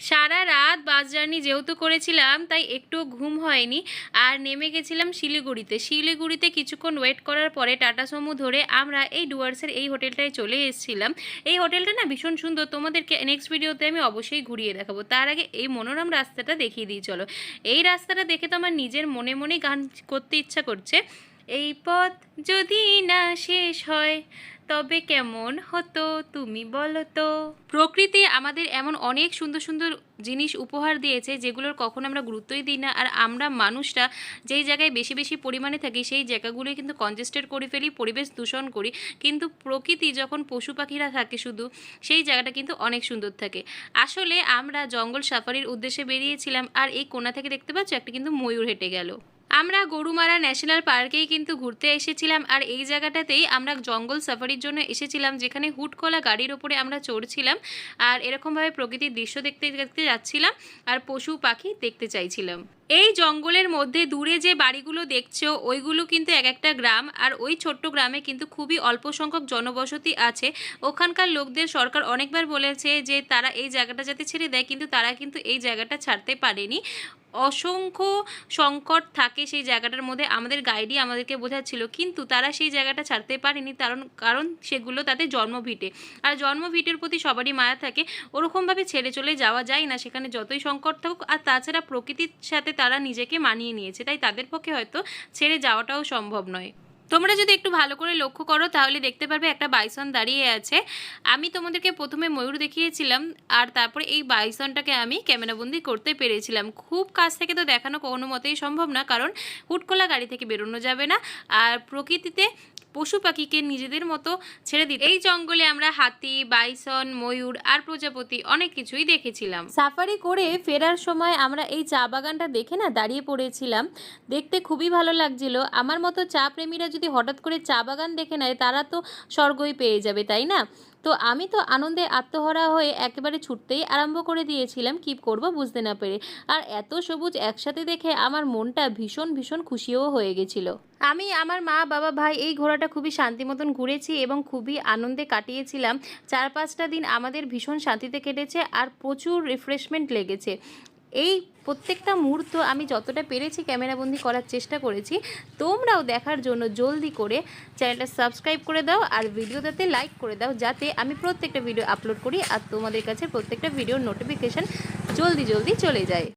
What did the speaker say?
সারা রাত bus journey যেহেতু করেছিলাম, তাই একটু ঘুম হয়নি। আর নেমে গেছিলাম শিলিগুড়িতে। শিলিগুড়িতে কিছুক্ষণ ওয়েট করার পরে টাটা সমু ধরে আমরা এই ডুয়ার্সের এই হোটেলটায় চলে এসেছিলাম। এই হোটেলটা না ভীষণ সুন্দর। তোমাদেরকে নেক্সট ভিডিওতে আমি অবশ্যই ঘুরিয়ে দেখাবো। তার আগে এই মনোরম রাস্তাটা দেখিয়ে দিই, চলো। এই রাস্তাটা দেখে তো আমার নিজের মনে মনে গান করতে ইচ্ছা করছে। এই পথ যদি না শেষ হয় তবে কেমন হতো, তুমি বলো তো? প্রকৃতি আমাদের এমন অনেক সুন্দর সুন্দর জিনিস উপহার দিয়েছে, যেগুলোর কখনো আমরা গুরুত্বই দিই না। আর আমরা মানুষরা যেই জায়গায় বেশি বেশি পরিমাণে থাকি, সেই জায়গাগুলোই কিন্তু কনজেস্টেড করে ফেলি, পরিবেশ দূষণ করি। কিন্তু প্রকৃতি যখন পশু পাখিরা থাকে শুধু, সেই জায়গাটা কিন্তু অনেক সুন্দর থাকে। আসলে আমরা জঙ্গল সাফারির উদ্দেশ্যে বেরিয়েছিলাম, আর এই কোণা থেকে দেখতে পাচ্ছ একটা কিন্তু ময়ূর হেঁটে গেল। আমরা গরুমারা ন্যাশনাল পার্কেই কিন্তু ঘুরতে এসেছিলাম, আর এই জায়গাটাতেই আমরা জঙ্গল সাফারির জন্য এসেছিলাম, যেখানে হুটকলা গাড়ির ওপরে আমরা চড়ছিলাম, আর এরকমভাবে প্রকৃতির দৃশ্য দেখতে দেখতে যাচ্ছিলাম, আর পশু পাখি দেখতে চাইছিলাম। এই জঙ্গলের মধ্যে দূরে যে বাড়িগুলো দেখছ, ওইগুলো কিন্তু এক একটা গ্রাম আর ওই ছোট্ট গ্রামে কিন্তু খুবই অল্প সংখ্যক জনবসতি আছে। ওখানকার লোকদের সরকার অনেকবার বলেছে যে তারা এই জায়গাটা যাতে ছেড়ে দেয়, কিন্তু তারা কিন্তু এই জায়গাটা ছাড়তে পারেনি। অসংখ্য সংকট থাকে সেই জায়গাটার মধ্যে, আমাদের গাইডই আমাদেরকে বোঝাচ্ছিল, কিন্তু তারা সেই জায়গাটা ছাড়তে পারেনি কারণ কারণ সেগুলো তাদের জন্মভিটে আর জন্মভিটের প্রতি সবারই মায়া থাকে, ওরকমভাবে ছেড়ে চলে যাওয়া যায় না, সেখানে যতই সংকট থাকুক। আর তাছাড়া প্রকৃতির সাথে তারা নিজেকে মানিয়ে নিয়েছে। তাই তাদের পক্ষে হয়তো ছেড়ে যাওয়াটাও সম্ভব নয়। তোমরা যদি একটু ভালো করে লক্ষ্য করো, তাহলে দেখতে পারবে একটা বাইসন দাঁড়িয়ে আছে। আমি তোমাদেরকে প্রথমে ময়ূর দেখিয়েছিলাম, আর তারপরে এই বাইসনটাকে আমি ক্যামেরাবন্দি করতে পেরেছিলাম। খুব কাছ থেকে তো দেখানো কোনো মতেই সম্ভব না, কারণ হুটকোলা গাড়ি থেকে বেরোনো যাবে না। আর প্রকৃতিতে পশু পাখিকে নিজেদের মতো ছেড়ে দিত। এই জঙ্গলে আমরা হাতি, বাইসন, ময়ূর আর প্রজাপতি অনেক কিছুই দেখেছিলাম। সাফারি করে ফেরার সময় আমরা এই চা বাগানটা দেখে না দাঁড়িয়ে পড়েছিলাম। দেখতে খুবই ভালো লাগছিল। আমার মতো চা প্রেমীরা যদি হঠাৎ করে চা বাগান দেখে নেয়, তারা তো স্বর্গই পেয়ে যাবে, তাই না? তো আমি তো আনন্দে আত্মহরা হয়ে একেবারে ছুটতেই আরম্ভ করে দিয়েছিলাম, কি করব বুঝতে না পেরে। আর এত সবুজ একসাথে দেখে আমার মনটা ভীষণ ভীষণ খুশিও হয়ে গেছিল। আমি, আমার মা, বাবা, ভাই এই ঘোড়াটা খুবই শান্তি মতন ঘুরেছি এবং খুবই আনন্দে কাটিয়েছিলাম। চার পাঁচটা দিন আমাদের ভীষণ শান্তিতে কেটেছে আর প্রচুর রিফ্রেশমেন্ট লেগেছে। এই প্রত্যেকটা মুহূর্ত আমি যতটা পেরেছি ক্যামেরাবন্দি করার চেষ্টা করেছি। তোমরাও দেখার জন্য জলদি করে চ্যানেলটা সাবস্ক্রাইব করে দাও আর ভিডিওটাতে লাইক করে দাও যাতে আমি প্রত্যেকটা ভিডিও আপলোড করি আর তোমাদের কাছে প্রত্যেকটা ভিডিওর নোটিফিকেশান জলদি জলদি চলে যায়।